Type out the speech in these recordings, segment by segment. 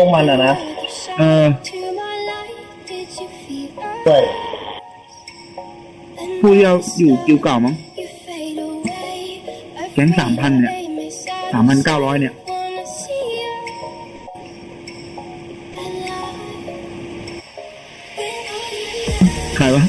พวกมันอะนะเออด้วยผู้ที่เราอยู่กิวเก่ามั้งแก๊ง3,000เนี่ย3,900เนี่ยใครวะ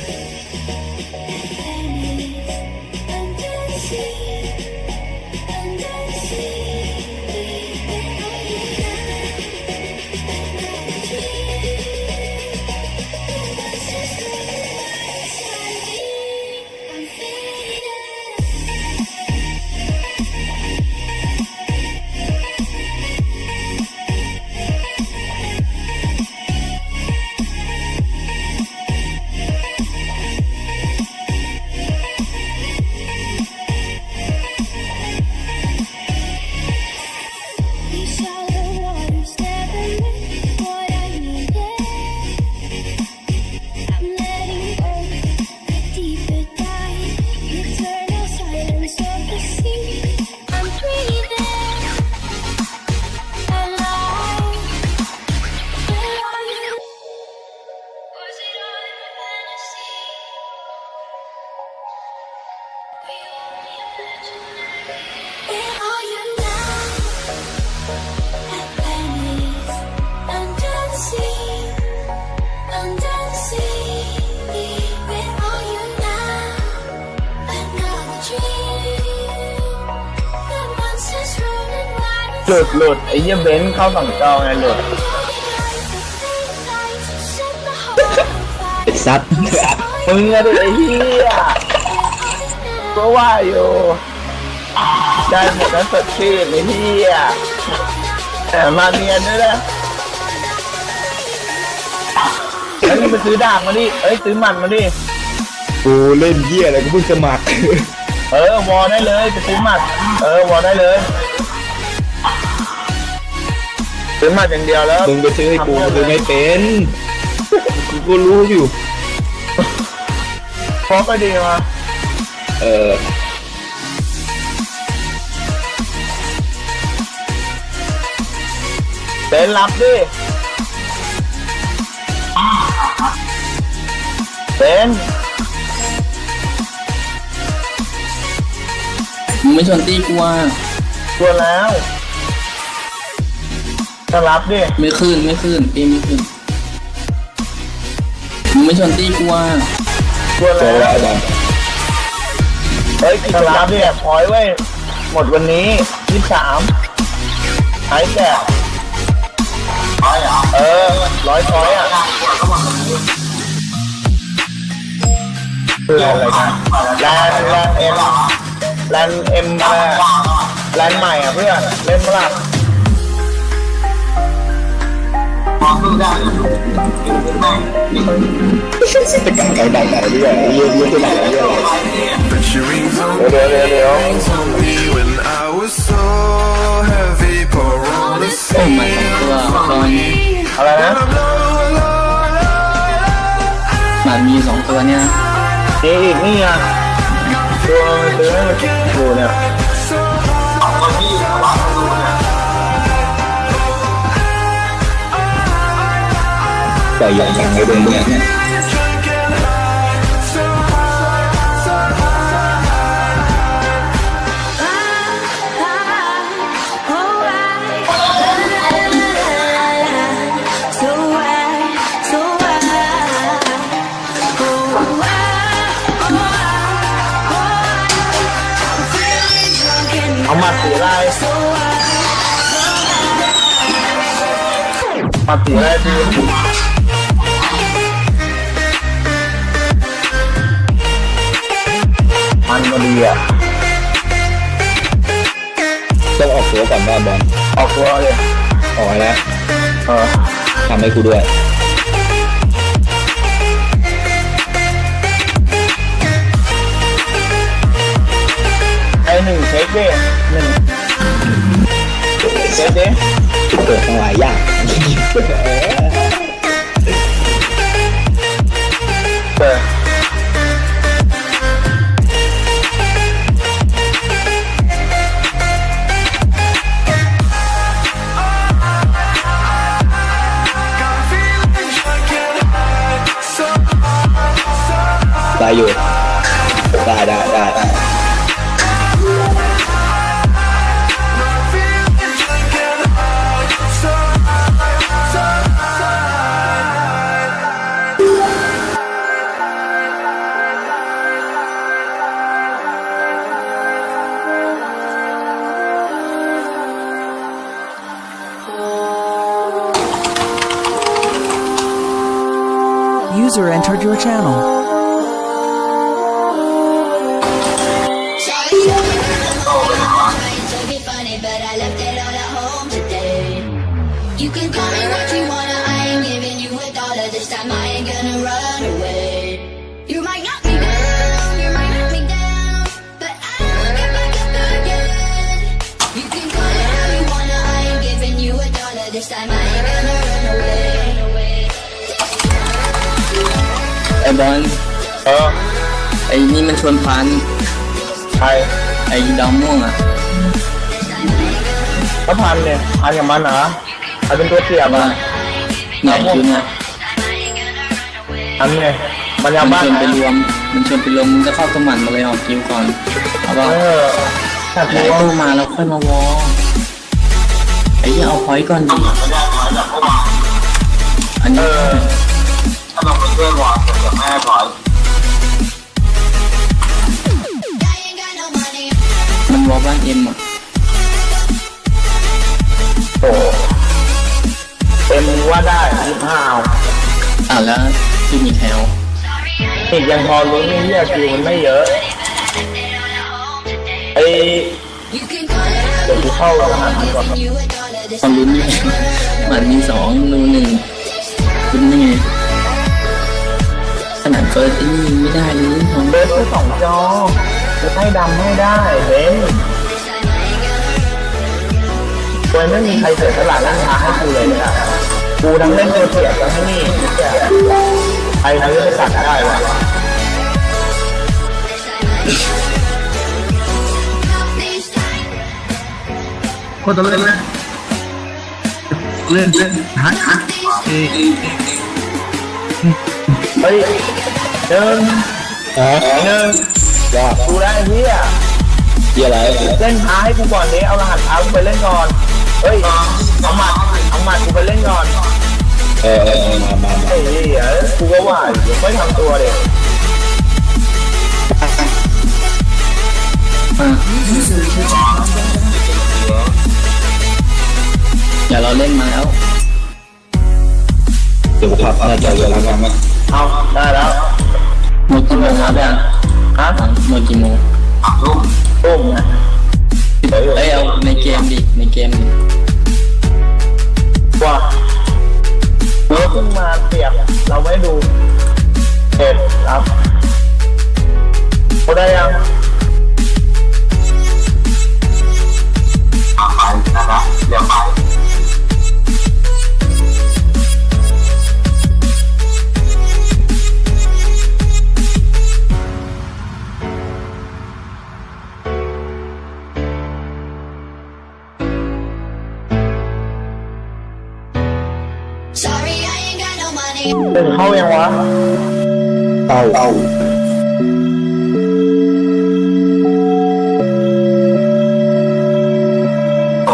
หลุดหลุดไอ้เยี่ยเบนซ์เข้าฝั่งจอไงหลุดไอ้ซัดมึงอะดิไอ้เหี้ยก็ว่าอยู่ได้หมดแล้วสดชื่นไอ้เหี้ยแต่มาเนียนด้วยนะเอ้ยมึงไปซื้อดาบมาดิเอ้ยซื้อหมันมาดิกูเล่นเหี้ยอะไรกูเพิ่งสมัคร เออวอลได้เลยไปซื้อหมัด เออวอลได้เลย ซื้อหมัดอย่างเดียวแล้วมึงไปซื้อให้กูกูไม่เป็นกูก็รู้อยู่พร้อมไปดีมาเออเต้นรับดิเต้นมึงไม่ชวนตีกูว่าชวนแล้ว จะรับดิไม่ขึ้นไม่ขึ้นตีไม่ขึ้นมึงไม่ชวนตีกูว่าชวนตัวแล้ละวอาจารย์เฮ้ยจะรับดิพอยไว้ยหมดวันนี้ยี่สามหายแก่เออร้อยพอยอะคืออะไรนะแลนแลนเอ็มแลนเอ็มอะไรอะแลนใหม่อะเพื่อนเล่นเมื่อไหร่ จะกางไก่ดังไหนเรื่อยเรื่อยเรื่อยดังไหนเรื่อย Put your rings on เดี๋ยวเดี๋ยวเดี๋ยวโอ้มาสองตัวตอนอะไรนะหมามีสองตัวเนี่ยเอีกนี่อะตัวซื้อให้มันดูเนี่ย แต่อย่างดังเลยเดิ ดีมันก็ดีอะต้องออกตัวก่อนบ้าบอลออกตัวเลยออกแล้วเออทำให้กูด้วยไอหนึ่งเช็คดิหนึ่งเช็คดิเปิดตั้งหลายอย่าง อยู่ ได้ได้ได้ได้ User entered your channel. บอลเออไอ้นี่มันชวนพันใครไอ้ดาวม่วงอะก็พันเนี่ยพันกับมันเหรอพันเป็นตัวเสียบว่าอะเนี่ยคือเนี่ยพันไงมันยามันบ้านชวนไปนะรวม มันชวนไปรวมมึงก็เข้าสมันมาเลยออกคิวก่อนเอาป่ะเออถ้าไอ้รู้ว่าตู้มาแล้วค่อยมาวอไอ้เหี้ยเอาพอยต์ก่อนดิอัน เอนี้อ I ain't got no money. มันวอบ้านเอ็มอะโอ้เต็มว่าได้ยี่ห้าเอาอะแล้วที่มีแถวอีกยังพอรู้นี่เฮียคิวมันไม่เยอะไอ You can call it how เดี๋ยวกูเข้ารหัสมันก่อน you a dollar this ความลุ้นนี่มันมีสองนูหนึ่งลุ้นยังไง ขนาดเฟิร์สไอ้นี่ยังไม่ได้เลยของเบสแค่สองจอกูให้ดำให้ได้เบนโดยไม่มีใครเสียสละร่างกายให้กูเลยนะกูทั้งเล่นตัวเสียทั้งให้นี่ใครทำให้ไปตัดได้วะก็ต้องเล่นเล่นเล่นเล่นฮัทฮัท เฮ้ยหนึ่งฮะหนึ่งว่ากูได้เฮียเกี่ยอะไรเล่นท้าให้กูก่อนนี้เอารหัสท้ากูไปเล่นก่อน เฮ้ยเอาหมัดเอาหมัดกูไปเล่นก่อน เออเออมามามาไอ้เหี้ยกูก็ว่าอยู่ไม่ทำตัวเด็กอะอย่าเราเล่นมาแล้ว เดี๋ยวพับหน้าจอเวลากันมา เอาได้แล้วหมดกี่โมงครับเนี่ยฮะหมดกี่โมงตุ้มไงเอ้ยเอาในเกมดิในเกมดิว่าเออเพิ่งมาเสียบเราไม่ดูเห็ดครับเขาได้ยัง Sorry, I ain't got no money. ถึงเข้ายังวะ เต้าเต้า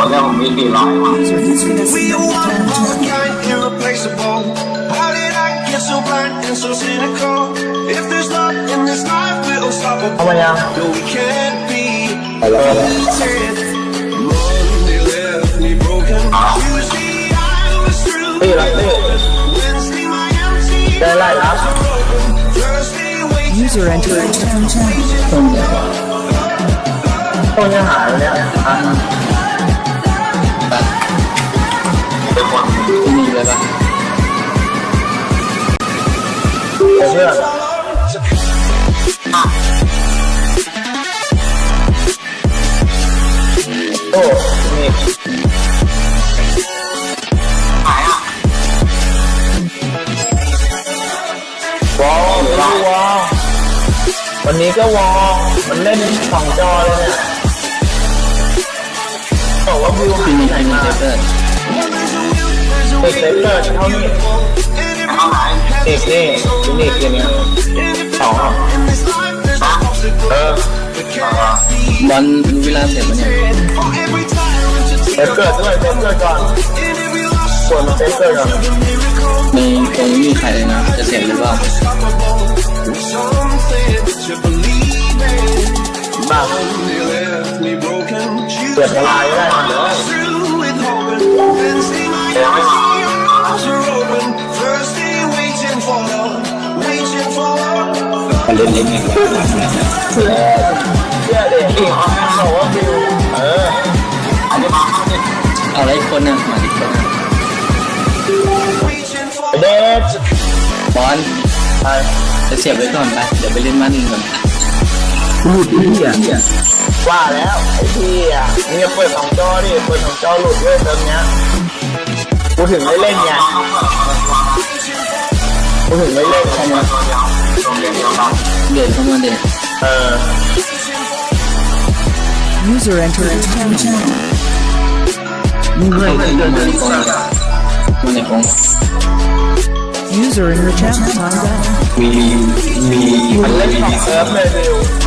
User disconnected We from are your one channel. of a kind, irreplaceable. How did I get so blind and so cynical? If there's love in this life, we're เข้า unstoppable. มายัง No, we can't be ไปแล้วไปแล้ว content. Lord, they left me broken. Tuesday, I was through. ตีละตี Wednesday, my empty. ได้ไล่ครับ Thursday, waiting. User entered your channel. ต้นใหญ่กว่าต้ นเล่นสองจอเลยเนี่ยบอกว่าวิวหายนี่ไหนที่นี่มาเซฟเตอร์เด็กเซฟเตอร์เท่านี้เอกนี่ยูนิคเกมเนี้ยสององอะเออ that can't be. บอลรู้เวลาเสร็จปะเนี่ย For every tyrant to เซฟเกิดด้วยเซฟเกิดก่อน In every lost ส่วนมันเซฟเกิดก่อน a miracle. ในตรงไม่มีใครเลยนะจะเสร็จหรือเปล่า บ้าเปิดลายก็ได้ครับเล่นเล่นเองเชื่อเชื่อเด็กอีกคนนึงบอกว่าฟิวเอออันนี้มาเอาอะไรคนนึงมาอีกคนนึงเด็กบอลไปเสียบไว้ก่อนไป เดี๋ยวไปเล่นบ้านอื่นก่อน พูดที่อะว่าแล้วไอ้พี่อะมึงอย่าเปิดสองจอดิเปิดสองจอหลุดด้วยเติมเนี้ยกูถึงไม่เล่นไงกูถึงไม่เล่นไงเดินเข้ามาเด็กเออ User entered your channel. มึงเคยเข้าเดินมาเดินในกองเลยมาในกอง User in your channel timed out. มีมีมันเล่นสองเซิร์ฟเลยฟิว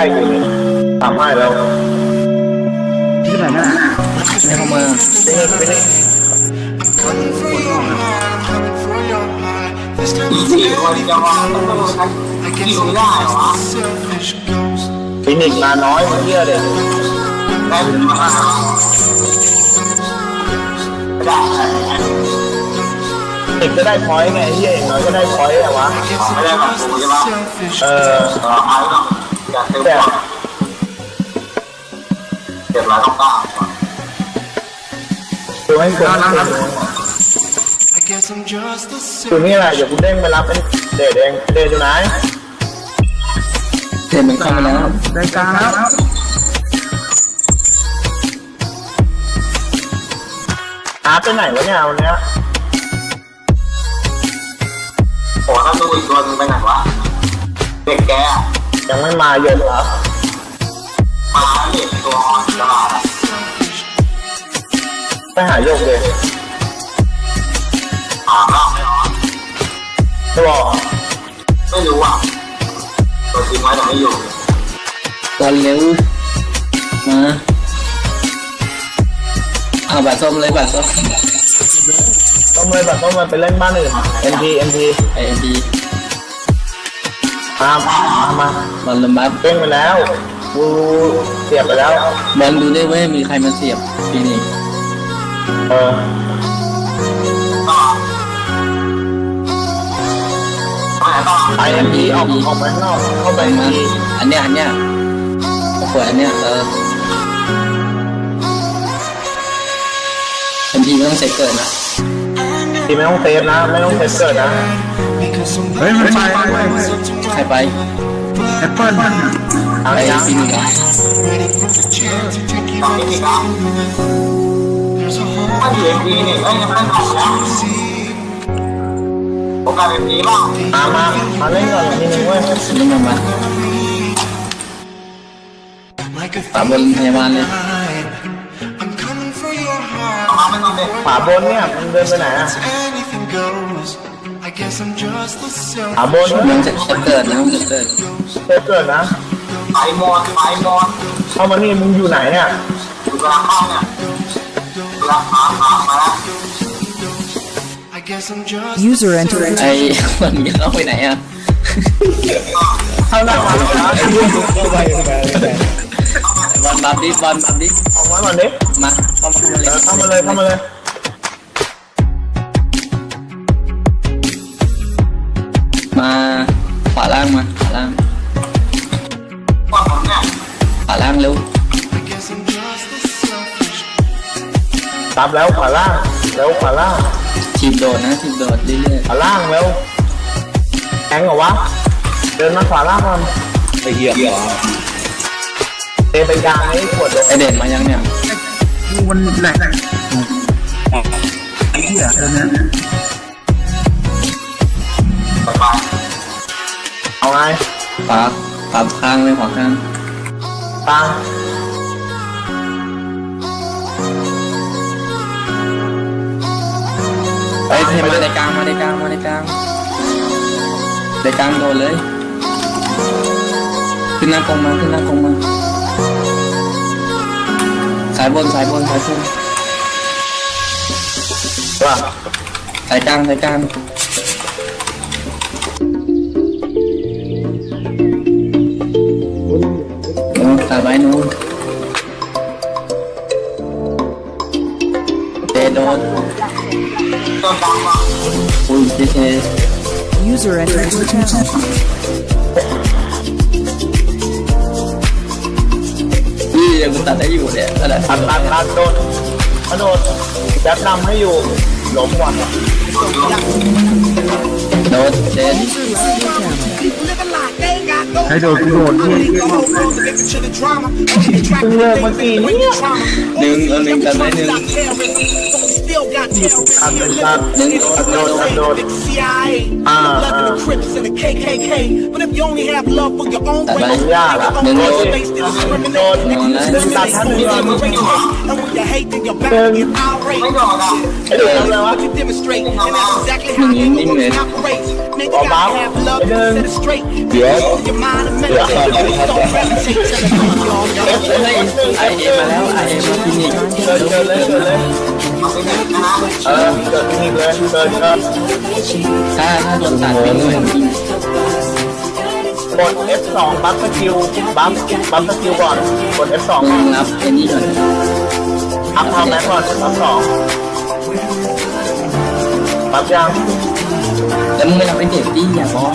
ใกล้อยู่นี่ทำให้แล้วที่ไหนน่ะไม่เข้ามา Coming for your heart, I'm coming for your heart. This time it's very close. I guess I'm just a selfish ghost. ฟินิกซ์มาน้อยมึงเชื่อเด็กเด็กก็ได้พอยต์ไงเฮียอย่างน้อยก็ได้พอยต์อะวะ Guess I'm just a selfish เออ ghost. แต่คือไม่ควร I guess I'm just a คือ selfish นี่แหละเดี๋ยวกูเด้งไปรับเป็นเดทเองเดทอยู่ไหนเทนมันเข้ามาแล้วรายการแล้วอาร์ตไปไหนวะเนี่ยวันเนี้ยโอ้ถ้าดูอีกตัวนึงไปไหนวะเด็กแก ยังไม่มาเย็นเหรอมาเด็กตัวออนตลาดอะไปหาโยกเลยถามเราไม่ออนจะบอกไม่รู้อะตัวจริงไว้แต่ไม่อยู่บอลเร็วมาเอาบัตรส้มเลยบัตรส้มต้องเลยแบบต้องมาไปเล่นบ้านอื่น NT NT ไอ้ดี มามามาบอลลมบัสเด้งไปแล้วกูเสียบไปแล้วบอลดูได้เว้ยมีใครมาเสียบปีนี้เออไปไหนต่อไป NT ออกออกไปข้างนอกเข้าไปมา NT อันเนี้ยอันเนี้ยขวดอันเนี้ยเออทันทีไม่ต้องเซ็ตเกิดนะทีไม่ต้องเซฟนะ ไม่ต้องเซฟเกิดนะ Because เฮ้ย somebody มันไปเว้ย ใครไปแอปเปิ้ลเอาไอ้เลยนะปีนี้เหรอ ready for the chance to take you ต่อที่ back. อีกแล้ว There's a hole ถ้าอยู่เอ็มพีนี่เอ้ยยังไม่ได้บอกแล้วผมกลายเป็นพีบ้างมามามาเล่นก่อนทีนึงเว้ยนี่มามา like a ฝาบนพยาบาลเลย tide. I'm coming for your heart. มาไม่ต้องเด็กขวาบนเนี่ยมันเดินไปไหนอะ Anything goes. I guess I'm just a ขวา selfish บนมันจะเกิดนะมันจะเกิดเซฟเกิดนะไปมอนไปมอนเข้ามานี่มึงอยู่ไหนเนี่ยอยู่กลางห้องเนี่ยกลางหาหามาแล้ว I guess I'm just User entered your ไอ้มันมีเข้าไปไหนอะเข้าหน้ามาแล้วนะเข้าไปเข้าไปเข้าไปบอลบับดิบอลบับดิออกมาก่อนดิมาเข้ามาเออเข้ามาเลยเข้ามาเลย ล่างมาขวาล่างว่าผมเนี่ยขวาล่างเร็ว I guess I'm just a selfish ตามแล้วขวาล่างแล้วขวาล่างทีมโดดนะทีมโดดเรื่อยขวาล่างแล้วแทงเหรอวะเดินมาขวาล่างก่อนไอ้เหี้ยเหรอเตะไปกลางนี้ขวดโดนๆไอเด่นมายังเนี่ย มันแหลกไอ้เหี้ยเออเนี่ย ไงขวาขวาข้างเลยขวาข้างตาไปเทมาในกลางมาในกลางมาในกลางในกลางโดนเลย ขึ้นหน้ากองมาขึ้นหน้ากองมาสายบนสายบนสายบนว่าสายกลางสายกลาง โน้สายไว้โน้เตะโดนโดนดังว่ะอุ้ยเจเจ User entered your channel. นี่เดี๋ยวกูตัดได้อยู่เนี่ยอะไรตัดตัดตัดโดดกระโดดยัดนำให้อยู่หลมว่ะโดนเจน ให้โดนกูโดนที่เพิ่งเลิกเมื่อกี้นี่หนึ่งเอาหนึ่งตัดไว้หนึ่งตัดตัดหนึ่งตัดโดดตัดโดดอ่าอ่า But if you only have love for your own ตัดไว้ยากอะหนึ่งโดโดดนดิโดดตัดทันทีก่อน And when you hate, then you're back Um, and irate. ไม่โดนอะไอ้เด็กทำอะไรวะ What you demonstrate, and that's exactly how your emotion operates. Nigga, Oh, gotta Bob. have love to Um, set it straight. yes. Control your mind and meditate. Yeah. Don't gravitate to the thought, y'all. เฮ้ยไอเอ็มมาแล้วไอเอ็มมาที่นี่เดินเดินเลยเดินเลยเอาไปไหนนะเออเดินนี่เลยเดินเดินถ้าถ้าโดนตัดเป็นหน่วยกด F2 บัฟสกิลบัฟบัฟสกิลก่อนกด F2 มึงรับไอ้นี่ก่อนอัพทำแม็กก่อนบัฟสองบัฟยัง แล้วมึงไม่รับไอ้เด็กดิอย่าบอล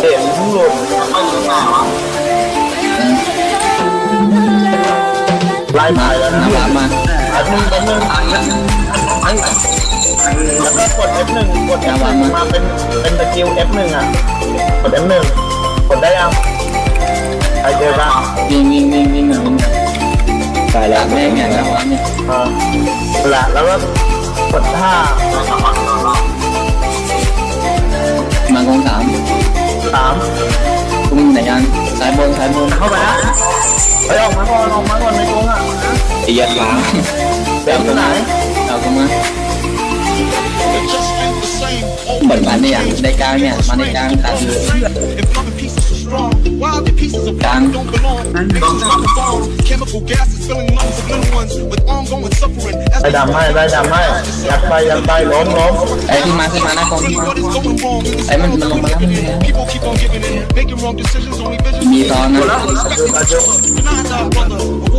เด็กเพิ่งหลุดไม่รู้ไงวะไล่ถ่ายแล้วนะน้ำรับมาอันนึงอันนึงแล้วก็กด F1 กด F1 มาเป็นเป็นสกิล F1 อะกด F1 กดได้ยังใครเจอบ้างวิ่งวิ่งวิ่งวิ่งวิ่งตายแล้วแม่งอย่างนั้นวะเนี่ยอ่าละแล้วก็ กดท่ามากองสามสามตุ้มไหนยังสายบนสายบนเข้าไปนะไปออกมาก่อนออกมาก่อนในกรงอะตียัดล้างแบบไหนเอาเข้ามาเหมือนมันเนี่ยในกลางเนี่ยมาในกลางตัดเลย If loving pieces are strong, why the pieces of Done. don't belong? Pieces of the bones, chemical gases filling lungs of little ones with ongoing suffering. As ได้ดำให้ได้ดำให้ยัดไปยัดไปล้มล้มไอ้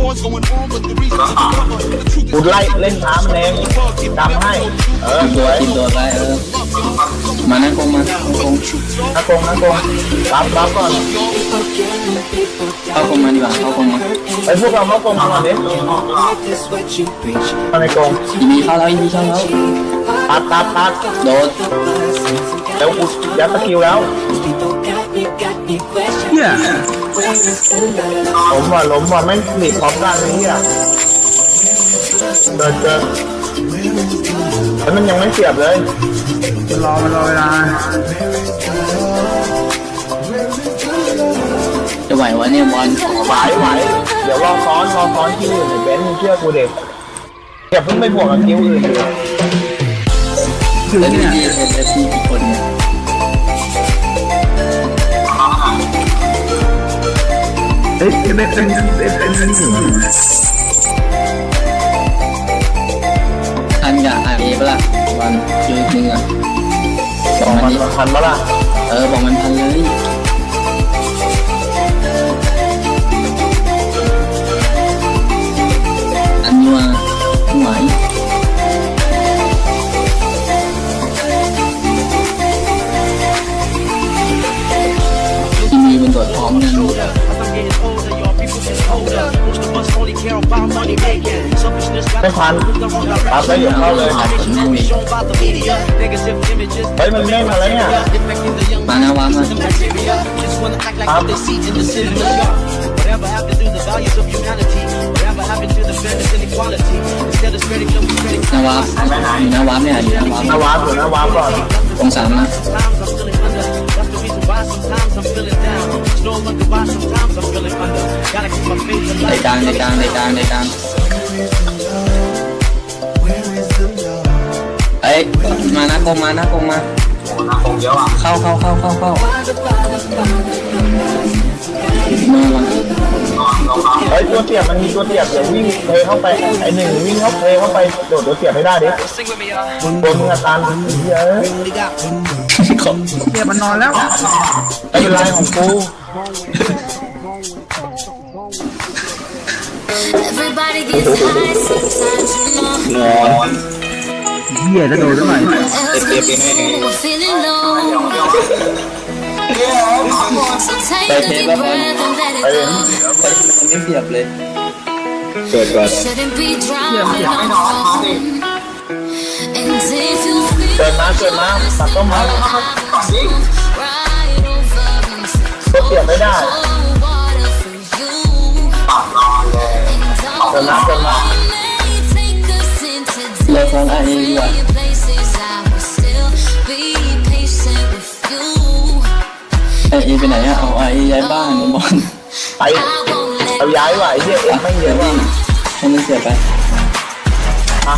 ขึ้นมาขึ้นมาหน้ากองขึ้น really มา what is going wrong in this ไอ้มันมันลงมาแล้วมันแล้ว People keep on giving in, making wrong decisions, only visions. มีตอนนะดูอาจุ Denies our brother. A war's going on, but the reason to recover. The truth กู is ไล่เล่นช้ามันเองดำให้ เออทีมสตัววยทีมตัวไปเออ มาหน้ากองมาหน้ากองนักกงนักกงบัฟบัฟก่อนเข้ากองมาดีกว่าเข้ากองมาไปพวกเราเข้ากงมาก่อนดิมาในกงอีมีเข้าแล้วอีมีเข้าแล้วตัดตัดตัดโดนแล้วกูยัดสกิลแล้วเนี่ย ล้มว่ะล้มว่ะแม่งหลีพร้อมกันนี่อะเดินเจอแล้วมันยังไม่เสียบเลยมันรอมันรอเวลาจะไหววะเนี่ยบอลไหวไหวเดี๋ยวรอซ้อนรอซ้อนคิวอื่นในเบนซ์มึงเชื่อกูเด็กอย่าเพิ่งไปบวกกับคิวอื่นเลยอแล้วเนี่ดียดีเอฟซีกี่คนเนี่ย อ๊ะเป็นเป็นเป็นเป็นเป็นหนึ่งทันกับไอเอปะล่ะบอลยูนึงอะบอกมัมันทันปะล่ะเออบอกมันทันเลยอันนัวหวายที่มีเป็นตัวพร้อมกัน ไม่ทันปั๊บแล้วอย่าเข้าเลยอัดกันแน่นเลยเฮ้ยมันเล่นมาแล้วเนี่ยมานะวามาปั๊บ Whatever happened to the values of humanity? Whatever happened to the fairness and equality? Instead of spreading them, we spreading นาวาวาร์ปอยู่หน้าวาร์ปเนี่ยอยู่หน้าวาร์ปหน้าวาร์ปอยู่หน้าวาร์ปก่อนองศานะ ในกลางในกลางในกลางในกลางเอ้ยมานะกงมานะกงมาโอ้นาคงเยอะอะเข้าเข้าเข้าเข้าเข้ามามานอนลงมาเฮ้ยตัวเสียบมันมีตัวเสียบเดี๋ยววิ่งเทเข้าไปไอ้หนึ่งวิ่งเข้าเทเข้าไปโดดตัวเสียบไม่ได้ดิตัวมึงอาการเหี้ยเอ้ย เนี่ยมันนอนแล้วไม่เป็นไรของกู Everybody gets high sometimes, you know. นอนเหี้ยจะโดนเท่าไหร่ Else we're feeling low. So take a deep breath and let it go. มันไม่เสียบเลย เกิดก่อน Shouldn't be drowning on your own. And if you เกิ feel ดมาเกิดมาตัดต้นไม้ right over and ตัวเสียบไม่ได้ cold water for you. ตัดนอนเลย And เกิดมาเกิดมา may take us into เลยฟ้องไอ้ดีกว่า different places. I will still be patient with you. ไอ้ไปไหนอะเอาไอ้ย้ายบ้านไอ้บอลไป I won't let เอาย้ายว่ะไอ้เหี้ยเอ็มไม่เยอะว่ะให้มันเสียบไปอะ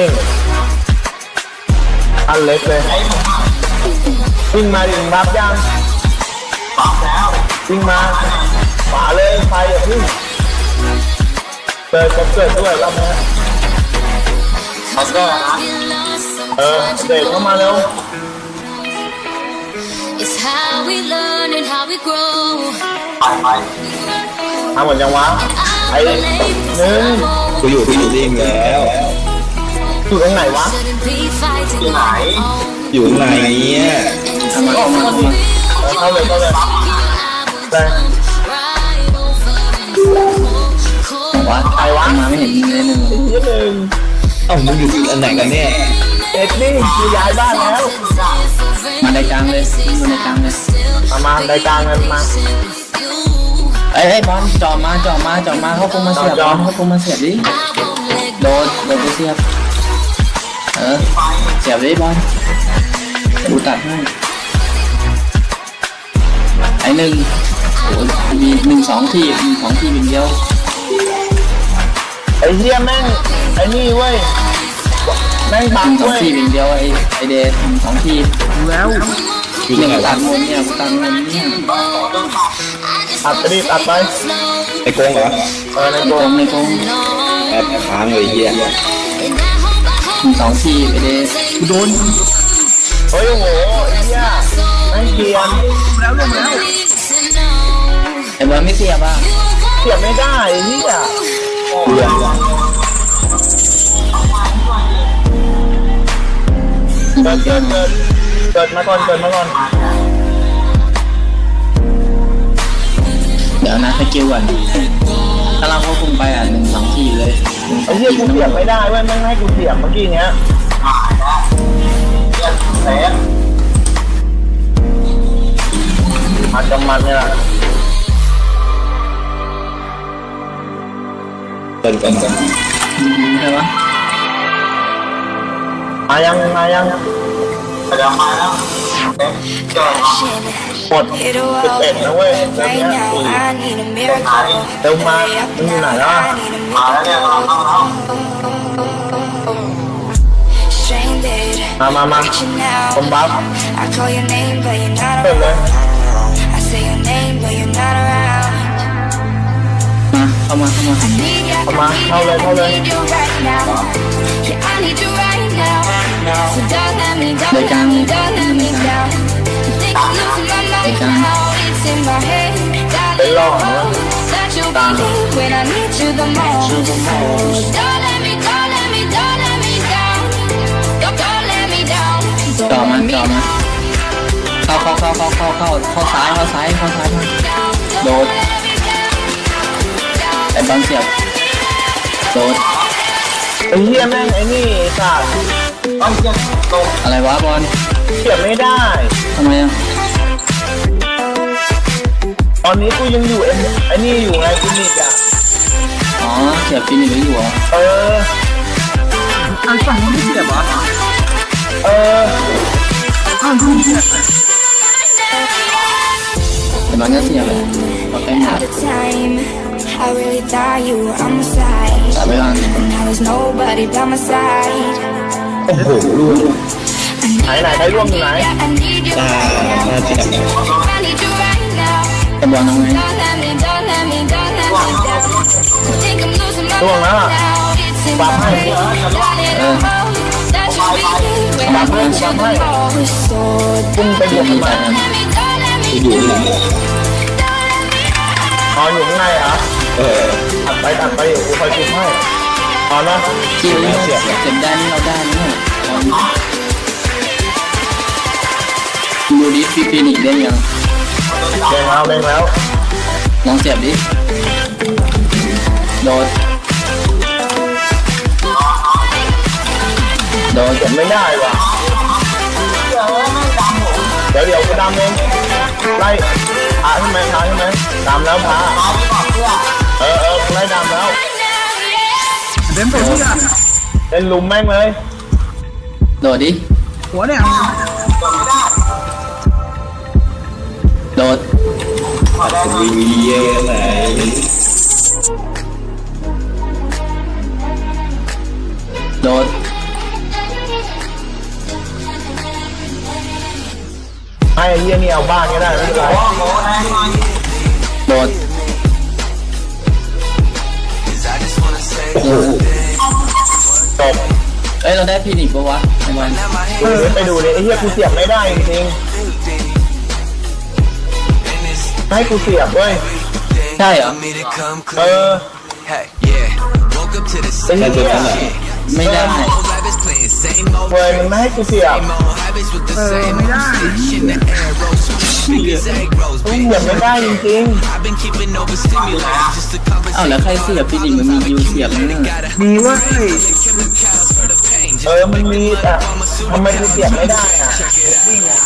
จริงอันเล็กเลยวิ่งมาดิรับยังปรับแล้ววิ่งมาขวาเลยไฟอย่าพึ่งเกิดก็เกิดด้วยรอบนี้มันก็นะ get lost เออ sometimes. เด็กเข้ามาเร็ว It's how we learn and how we grow. ไปไปทำหมดยังวะ I ไอ้หนึ่งกูอยู่กูอยู่ที่นี่แล้ว อยู่ตรงไหนวะ shouldn't be fighting ที่ไหนอยู่ไหนเนี่ยทำมาทำมาทำมาเออเข้าเลยเข้าเลยแต่ right over and cold, บอกว่าใครวะมาไม่เห็นเลยหนึ่งที่หนึ่งเอ้ามึงอยู่อันไหนกันเนี่ยเอ็ดนี่คือย้ายบ้านแล้ว มาในกลางเลยมาในกลางเลยมามาในกลางกันมาไอ้ไอ้บอลจอมาจอมาจอมาเขาคงมาเสียบบอลเขาคงมาเสียบดิโดนโดนไปเสียบ เออเสียบดิบอลดูตัดให้ไอ้หนึ่งโอ้ยมีหนึ่งสองทีหนึ่งสองทีเป็นเดียวไอ้เหี้ยแม่งไอ้นี่เว้ยแม่งหบังนึ่งสองเว้ยทีเป็นเดียวไอ้ไอ้เดชหนึ่งสองทีดูแล้วอยู่เนี่ยไหนกูตัวะดมนเนี่ยกูตัดมนเนี่ยตัดไปดิตัดไปไอ้โกงเหรอเออในในโกกรงงในกรงแอบค้างเลยเฮีย หนึ่งสองทีไอ้เดชกูโดนเฮ้ยโอ้โหไอ้เหี้ยแม่งเกรียนแล้วลงแล้วไอ้บอลไม่เสียบอะเสียบไม่ได้ไอ้เหี้ยเรื่องเกิดเกิดเกิดเกิดมาก่อนเกิดมาก่อนเดี๋ยวนะสกิลก่อนถ้าเราควบคุมไปอะหนึ่งสองทีเลยหนึ่งส ไอ้เหี้ยกูเสียบไม่ได้เว้ยแม่งให้กูเสียบเมื่อกี้เนี้ยหายแล้วเรียนเซฟอาจจะมันเนี่ยแหละเปิดก่อนก่อนใช่ปะมายังมายังไปแล้วมาแล้วเซฟเกิดมา หมดสิบเอ็ดนะเว้ยเดี๋ยวเนี้ยสี่หายเร็วมามึงอยู่ไหนล่ะมาแล้วเนี่ยเราเข้าแล้วมามามาผมบัฟ I call your name, but you're not เปิดเลย around. I say your name, but you're not around. มาเข้ามาเข้ามา I need you, I เข้ามา need เข้าเลย you, เข้า I เลย need you right now. Yeah, I need you right now. So don't let me, don't They let can- me, don't let me down. I think I'm losing my They mind can- now. It's in my head. They Darling, long, I huh? hope that you'll Down. be there when I need you the most. Don't let me, don't let me, don't let me down. Don't, don't let me down. จ่อ Don't มา let me จ่อมาเข้าเข้าเข้าเข้าเข้าเข้าเข้าซ้ายเข้าซ้ายเข้าซ้ายมา down. โดดไอ้บอลเสียบโดดไอ้เหี้ยแม่งไอ้นี่ไอ้สัตว์ต้องเรียนลงอะไรวะบอลเสียบไม่ได้ทำไมอะ ตอนนี้กูยังอยู่เอ็มไอ้นี่อยู่ไงกูนิกอะอ๋อเสียบฟินิกไว้อยู่เหรอเออเอาฝั่งนี้ไม่เสียบเหรอเอออ้าวคุณเสียบแต่มันก็เสียบเลยพอใกล้หมด At the time, I really thought you were on my side. ตัดไปบ้าง But now there's nobody by my side. โอ้โหลูกไหนไหนใครร่วงอยู่ไหน Yeah, I need you ตา right หน้า now. เจ็บ I need you right จะบอลน้องไงร่วงแล้วปรับให้เออปรับให้ปรับให้พุ่งไปบวกมันไปอยู่ที่ไหนอ๋ออยู่ข้างในเหรอเออตัดไปตัดไปอยู่คอยคุมให้เอแล้วสียบเสียบเสียบได้นี่เราด้นี่ดูดิฟิลิปปินส์ได้ยัง เล่งแล้วเล่งแล้วลองเสียบดิ โดดโดดเก็บไม่ได้ว่ะ เดี๋ยวเดี๋ยวกูดำเองไล่พาใช่ไหมพาใช่ไหมดำแล้วพาเออเออไล่ดำแล้วเดินไปที่อะเล่นลุมแม่งเลย โดดดิ หัวเนี่ย โดดวีวีเยอะไหนโดดให้ไอ้เหี้ยนี่เอาบ้านก็ได้ไม่เป็นไรโดดโอ้โหจบเอ้ยเราได้ฟินิกปะวะไอ้บอลเออไปดูดิไอ้เหี้ยกูเสียบไม่ได้จริงๆ ให้กูเสียบเว้ย ใช่เหรอ เออ ไอ้เหี้ยไม่ได้ เว้ยมันไม่ให้กูเสียบเออไม่ได้ต้องเหยียบไม่ได้จริงจริงเอาแล้วใครเสียบจริงมันมียูเสียบนี่ยมีเว้ยเออมันมีแต่ทำไมกูเสียบไม่ได้อะวิ่งอะ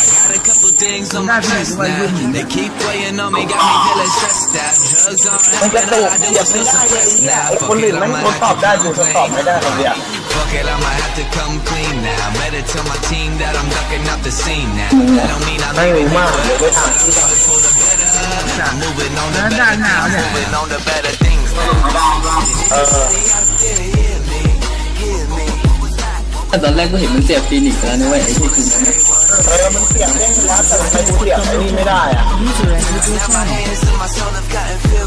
couple things on Not my chest really, like, now. They keep weighing on me, got me feeling stressed out. Drugs on มันจะ habit, ตู all ก I do เสียบ is ไม่ feel ได้ some เลย stress เนี่ย now. ไอ้คน Fuck อื่ it, นมัน I'ma คน have ตอบ to ได้กูจะตอบ complain. ไม่ได้เลยอะ Fuck it, I'ma have to come clean now. Better tell my team that I'm ducking out the scene now. That don't mean I ไม่รู้มากเดี๋ยวไปถามที่ I'm moving on แล้ to วด้านหนาวเนี่ย moving on to better things. เออ แต่ตอนแรกก็เห็นมันเสียบฟินิกแล้วนะเว้ยไอ้ที่คือนั้นเออมันเสียบได้แล้วแต่ทำไมกูเสียบไอ้นี่ไม่ได้อะ User entered your channel.